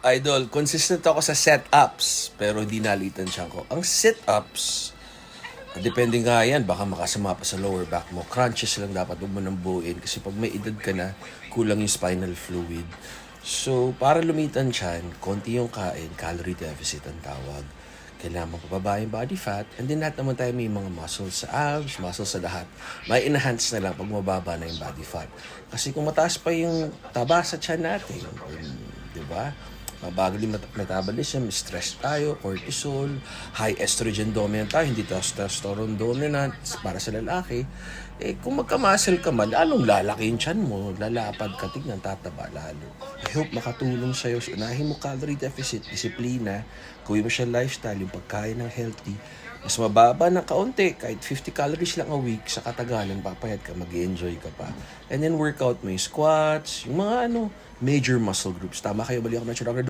Idol, consistent ako sa set-ups, pero hindi nalitan siya ko. Ang sit-ups, depende nga yan, baka makasama pa sa lower back mo. Crunches lang dapat huwag mo nang buuin kasi pag may edad ka na, kulang yung spinal fluid. So, para lumitan siyan, konti yung kain, calorie deficit ang tawag. Kailangan mapababa yung body fat, and then lahat naman tayo may mga muscles sa abs, muscles sa lahat. May enhance na lang pag mababa na yung body fat. Kasi kung mataas pa yung taba sa tiyan natin, or, di ba? Mabagal yung met- metabolism, stress tayo, cortisol, high estrogen dominant tayo, hindi testosterone dominant para sa lalaki. Eh, kung magka-muscle ka man, lalong lalaki yung tiyan mo, lalapad ka, tignan, tataba lalo. I hope makatulong sa'yo. Unahin mo calorie deficit, disiplina, gawin mo siya lifestyle, yung pagkain ng healthy, mas mababa ng kaunti, kahit 50 calories lang a week, sa katagalan, papayat ka, mag enjoy ka pa. And then workout mo yung squats, yung mga ano, major muscle groups. Tama kayo, bali ako na